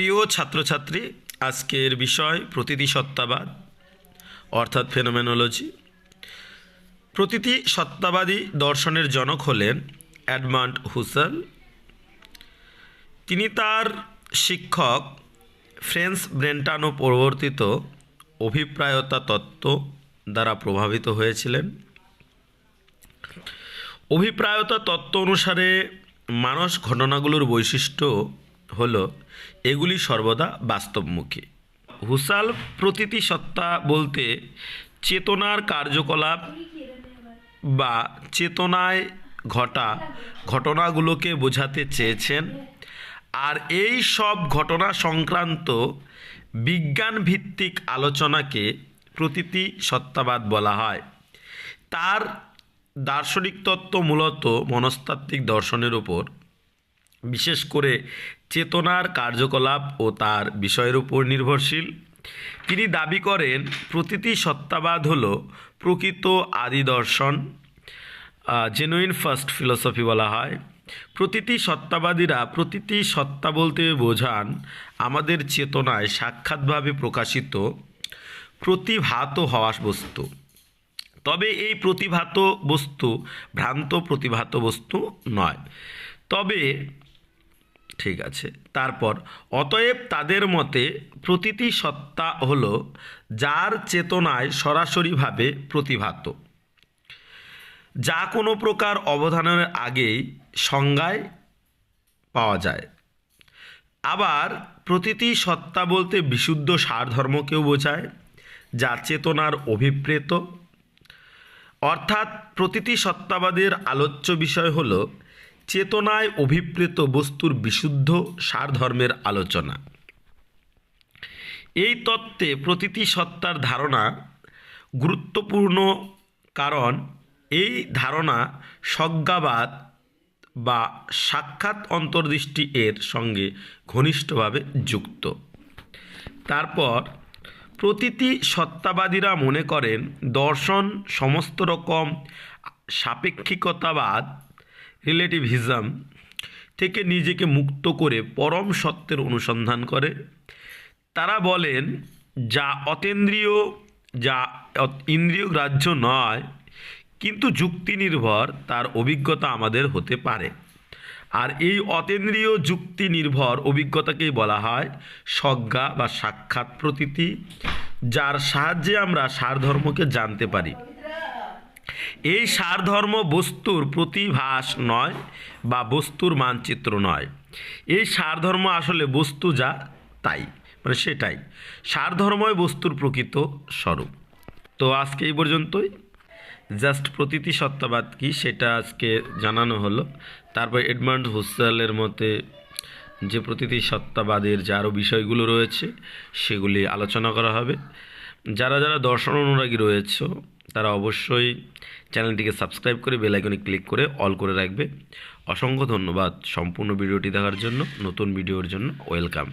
প্রিয় ছাত্রছাত্রী, আজকের বিষয় প্রতিটি সত্তাবাদ, অর্থাৎ ফেনোমেনোলজি প্রতিটি সত্তাবাদী দর্শনের জনক হলেন অ্যাডমান্ড হুসেল। তিনি তার শিক্ষক ফ্রেন্স ব্রেন্টানো প্রবর্তিত অভিপ্রায়তা তত্ত্ব দ্বারা প্রভাবিত হয়েছিলেন। অভিপ্রায়তা তত্ত্ব অনুসারে মানস ঘটনাগুলোর বৈশিষ্ট্য হল, এগুলি সর্বদা বাস্তবমুখী। হুসাল প্রতিটি সত্তা বলতে চেতনার কার্যকলাপ বা চেতনায় ঘটা ঘটনাগুলোকে বোঝাতে চেয়েছেন, আর এই সব ঘটনা সংক্রান্ত বিজ্ঞান ভিত্তিক আলোচনাকে প্রতীতি সত্তাবাদ বলা হয়। তার দার্শনিক তত্ত্ব মূলত মনস্তাত্ত্বিক দর্শনের উপর বিশেষ করে চেতনার কার্যকলাপ ও তার বিষয়ের উপর নির্ভরশীল। তিনি দাবি করেন, প্রতিটি সত্তাবাদ হল প্রকৃত আদি দর্শন জেনুইন ফার্স্ট ফিলোসফি বলা হয়। প্রতিটি সত্তাবাদীরা প্রতিটি সত্তা বলতে বোঝান, আমাদের চেতনায় সাক্ষাৎভাবে প্রকাশিত প্রতিভাত হওয়া বস্তু। তবে এই প্রতিভাত বস্তু ভ্রান্ত প্রতিভাত বস্তু নয়। তবে ঠিক আছে। তারপর, অতএব তাদের মতে প্রতিটি সত্তা হল যার চেতনায় সরাসরিভাবে প্রতিভাত। যা কোনো প্রকার অবধানের আগেই সংজ্ঞায় পাওয়া যায়। আবার, প্রতিটি সত্তা বলতে বিশুদ্ধ সারধর্মকেও বোঝায়, যা চেতনার অভিপ্রেত। অর্থাৎ প্রতিটি সত্তাবাদের আলোচ্য বিষয় হল চেতনায় অভিপ্রেত বস্তুর বিশুদ্ধ সারধর্মের আলোচনা। এই তত্ত্বে প্রতিটি সত্তার ধারণা গুরুত্বপূর্ণ কারণ এই ধারণা সজ্ঞাবাদ বা সাক্ষাৎ অন্তর্দৃষ্টি এর সঙ্গে ঘনিষ্ঠভাবে যুক্ত। তারপর, প্রতিটি সত্তাবাদীরা মনে করেন দর্শন সমস্ত রকম সাপেক্ষিকতাবাদ রিলেটিভিজম থেকে নিজেকে মুক্ত করে পরম সত্যের অনুসন্ধান করে। তারা বলেন, যা অতেন্দ্রিয়, যা ইন্দ্রিয় গ্রাহ্য নয়, কিন্তু যুক্তি নির্ভর তার অভিজ্ঞতা আমাদের হতে পারে। আর এই অতেন্দ্রিয় যুক্তি নির্ভর অভিজ্ঞতাকেই বলা হয় সজ্ঞা বা সাক্ষাৎ প্রতীতি, যার সাহায্যে আমরা সারধর্মকে জানতে পারি। এই সারধর্ম বস্তুর প্রতিভাস নয় বা বস্তুর মানচিত্র নয়। এই সারধর্ম আসলে বস্তু যা, তাই। মানে সেটাই। সারধর্মই বস্তুর প্রকৃত স্বরূপ। তো আজকে এই পর্যন্তই। জাস্ট প্রতীতি সত্তাবাদ কি সেটা আজকে জানানো হলো। তারপর এডমান্ড হুসেলের মতে যে প্রতীতি সত্তাবাদের যে আরও বিষয়গুলো রয়েছে, সেগুলি আলোচনা করা হবে। যারা যারা দর্শন অনুরাগী রয়েছে তারা অবশ্যই চ্যানেলটিকে সাবস্ক্রাইব করে বেলাইকনে ক্লিক করে অল করে রাখবে। অসংখ্য ধন্যবাদ সম্পূর্ণ ভিডিওটি দেখার জন্য, নতুন ভিডিওর জন্য। ওয়েলকাম।